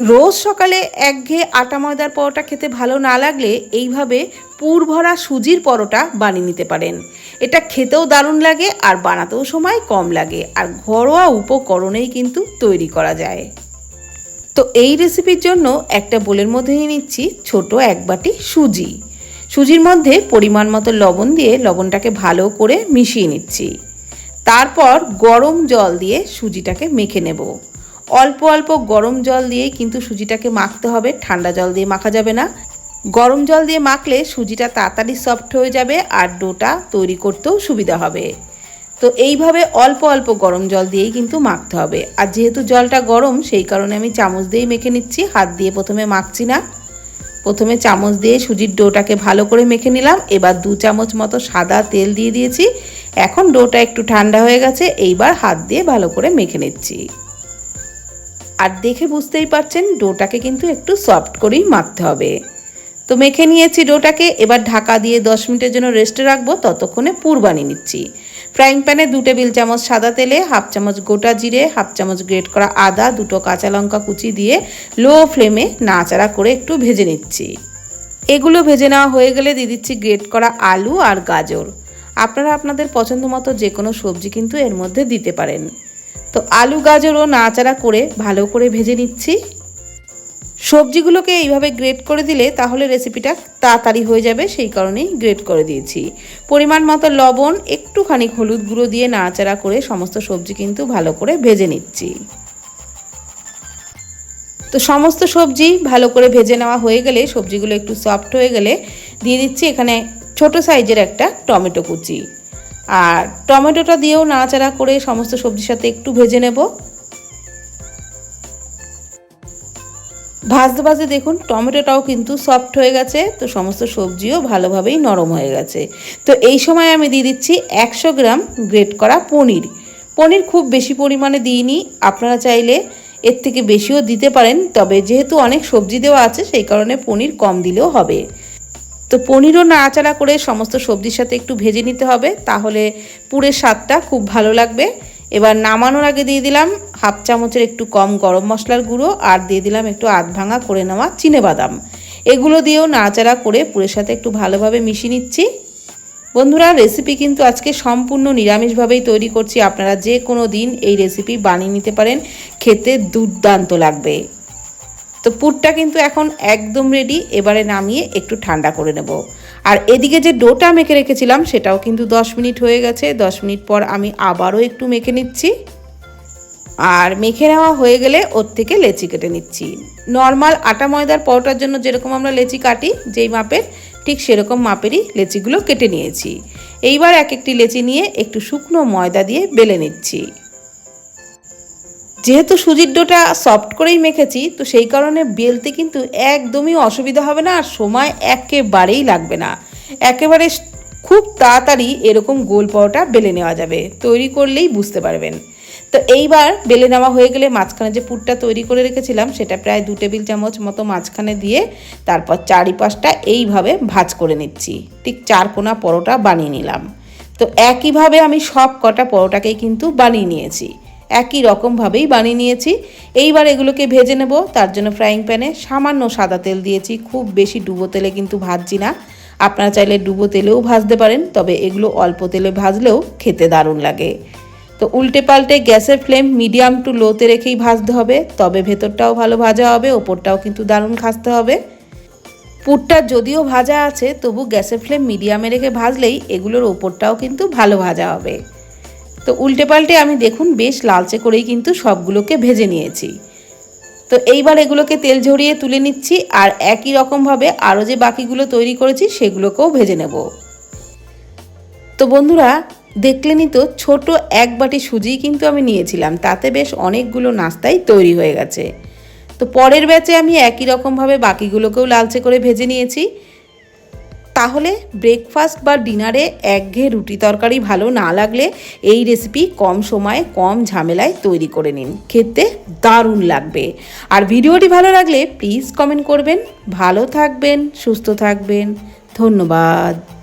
রোজ সকালে একঘেয়ে আটা ময়দার পরোটা খেতে ভালো না লাগলে এইভাবে পুর ভরা সুজির পরোটা বানিয়ে নিতে পারেন। এটা খেতেও দারুণ লাগে আর বানাতেও সময় কম লাগে। আর ঘরোয়া উপকরণেই কিন্তু তৈরি করা যায়। তো এই রেসিপির জন্য একটা বোলের মধ্যে নিয়ে নিচ্ছি ছোট এক বাটি সুজি। সুজির মধ্যে পরিমাণ মতো লবণ দিয়ে লবণটাকে ভালো করে মিশিয়ে নিচ্ছি। তারপর গরম জল দিয়ে সুজিটাকে মেখে নেব। অল্প অল্প গরম জল দিয়েই কিন্তু সুজিটাকে মাখতে হবে। ঠান্ডা জল দিয়ে মাখা যাবে না। গরম জল দিয়ে মাখলে সুজিটা তাড়াতাড়ি সফট হয়ে যাবে আর ডোটা তৈরি করতেও সুবিধা হবে। তো এইভাবে অল্প অল্প গরম জল দিয়েই কিন্তু মাখতে হবে। আর যেহেতু জলটা গরম, সেই কারণে আমি চামচ দিয়েই মেখে নিচ্ছি। হাত দিয়ে প্রথমে মাখছি না। প্রথমে চামচ দিয়ে সুজির ডোটাকে ভালো করে মেখে নিলাম। এবার দু চামচ মতো সাদা তেল দিয়ে দিয়েছি। এখন ডোটা একটু ঠান্ডা হয়ে গেছে। এইবার হাত দিয়ে ভালো করে মেখে নিচ্ছি। আর দেখে বুঝতেই পারছেন ডোটাকে কিন্তু একটু সফট করেই মাখতে হবে। তো মেখে নিয়েছি ডোটাকে, এবার ঢাকা দিয়ে দশ মিনিটের জন্য রেস্টে রাখব, ততক্ষণে পুর বানিয়ে নিচ্ছি। ফ্রাইং প্যানে দু টেবিল চামচ সাদা তেলে, হাফ চামচ গোটা জিরে, হাফ চামচ গ্রেট করা আদা, দুটো কাঁচা লঙ্কা কুচি দিয়ে লো ফ্লেমে নাচাড়া করে একটু ভেজে নিচ্ছি। এগুলো ভেজে নেওয়া হয়ে গেলে দিয়ে দিচ্ছি গ্রেট করা আলু আর গাজর। আপনারা আপনাদের পছন্দ মতো যে কোনো সবজি কিন্তু এর মধ্যে দিতে পারেন। তো আলু, গাজরও নাচাড়া করে ভালো করে ভেজে নিচ্ছি। সবজিগুলোকে এইভাবে গ্রেট করে দিলে তাহলে রেসিপিটা তাড়াতাড়ি হয়ে যাবে, সেই কারণেই গ্রেট করে দিয়েছি। পরিমাণ মতো লবণ, একটুখানি হলুদ গুঁড়ো দিয়ে নাড়াচাড়া করে সমস্ত সবজি কিন্তু ভালো করে ভেজে নিচ্ছি। তো সমস্ত সবজি ভালো করে ভেজে নেওয়া হয়ে গেলে, সবজিগুলো একটু সফট হয়ে গেলে দিয়ে দিচ্ছি এখানে ছোট সাইজের একটা টমেটো কুচি। আর টমেটোটা দিয়েও নাড়াচাড়া করে সমস্ত সবজির সাথে একটু ভেজে নেব। ভাজতে ভাজতে দেখুন, টমেটোটাও কিন্তু সফট হয়ে গেছে, তো সমস্ত সবজিও ভালোভাবেই নরম হয়ে গেছে। তো এই সময় আমি দিয়ে দিচ্ছি একশো গ্রাম গ্রেট করা পনির। পনির খুব বেশি পরিমাণে দিইনি, আপনারা চাইলে এর থেকে বেশিও দিতে পারেন, তবে যেহেতু অনেক সবজি দেওয়া আছে, সেই কারণে পনির কম দিলেও হবে। তো পনিরও নাড়াচাড়া করে সমস্ত সবজির সাথে একটু ভেজে নিতে হবে, তাহলে পুরের স্বাদটা খুব ভালো লাগবে। এবার নামানোর আগে দিয়ে দিলাম হাফ চামচের একটু কম গরম মশলার গুঁড়ো আর দিয়ে দিলাম একটু আধ ভাঙা করে নেওয়া বাদাম। এগুলো দিয়েও নাড়াচাড়া করে পুরের সাথে একটু ভালোভাবে মিশিয়ে নিচ্ছি। বন্ধুরা রেসিপি কিন্তু আজকে সম্পূর্ণ নিরামিষভাবেই তৈরি করছি। আপনারা যে কোনো দিন এই রেসিপি বানিয়ে নিতে পারেন। খেতে দুর্দান্ত লাগবে। তো পুরটা কিন্তু এখন একদম রেডি এবারে নামিয়ে একটু ঠান্ডা করে নেব। আর এদিকে যে ডোটা মেখে রেখেছিলাম, সেটাও কিন্তু দশ মিনিট হয়ে গেছে। দশ মিনিট পর আমি আবারও একটু মেখে নিচ্ছি। আর মেখে নেওয়া হয়ে গেলে ওর থেকে লেচি কেটে নিচ্ছি। নর্মাল আটা ময়দার পরোটার জন্য যেরকম আমরা লেচি কাটি, যেই মাপের, ঠিক সেরকম মাপেরই লেচিগুলো কেটে নিয়েছি। এইবার এক একটি লেচি নিয়ে একটু শুকনো ময়দা দিয়ে বেলে নিচ্ছি। যেহেতু সুজির ডোটা সফট করেই মেখেছি, তো সেই কারণে বেলতে কিন্তু একদমই অসুবিধা হবে না আর সময় একেবারেই লাগবে না। একেবারে খুব তাড়াতাড়ি এরকম গোল পরোটা বেলে নেওয়া যাবে, তৈরি করলেই বুঝতে পারবেন। তো এইবার বেলে নেওয়া হয়ে গেলে মাঝখানে যে পুরটা তৈরি করে রেখেছিলাম, সেটা প্রায় দু টেবিল চামচ মতো মাঝখানে দিয়ে তারপর চারিপাশটা এইভাবে ভাজ করে নিচ্ছি। ঠিক চার কোনা পরোটা বানিয়ে নিলাম। তো একইভাবে আমি সব কটা পরোটাকেই কিন্তু বানিয়ে নিয়েছি। একই রকমভাবেই বানিয়ে নিয়েছি। এইবার এগুলোকে ভেজে নেব। তার জন্য ফ্রাইং প্যানে সামান্য সাদা তেল দিয়েছি। খুব বেশি ডুবো তেলে কিন্তু ভাজছি না। আপনারা চাইলে ডুবো তেলেও ভাজতে পারেন, তবে এগুলো অল্প তেলে ভাজলেও খেতে দারুণ লাগে। তো উল্টে পাল্টে গ্যাসের ফ্লেম মিডিয়াম টু লোতে রেখেই ভাজতে হবে। তবে ভেতরটাও ভালো ভাজা হবে, ওপরটাও কিন্তু দারুণ ভাজতে হবে। পুরটা যদিও ভাজা আছে, তবু গ্যাসের ফ্লেম মিডিয়ামে রেখে ভাজলেই এগুলোর ওপরটাও কিন্তু ভালো ভাজা হবে। তো উল্টে পাল্টে আমি দেখুন বেশ লালচে করেই কিন্তু সবগুলোকে ভেজে নিয়েছি। তো এইবার এগুলোকে তেল ঝরিয়ে তুলে নিচ্ছি আর একই রকমভাবে আরও যে বাকিগুলো তৈরি করেছি সেগুলোকেও ভেজে নেব। তো বন্ধুরা দেখলেনই তো ছোট এক বাটি সুজি কিন্তু আমি নিয়েছিলাম, তাতে বেশ অনেকগুলো নাস্তাই তৈরি হয়ে গেছে। তো পরের ব্যাচে আমি একই রকমভাবে বাকিগুলোকেও লালচে করে ভেজে নিয়েছি। তাহলে ব্রেকফাস্ট বা ডিনারে একঘেয়ে রুটি তরকারি ভালো না লাগলে এই রেসিপি কম সময়ে কম ঝামেলায় তৈরি করে নিন। খেতে দারুণ লাগবে। আর ভিডিওটি ভালো লাগলে প্লিজ কমেন্ট করবেন। ভালো থাকবেন, সুস্থ থাকবেন। ধন্যবাদ।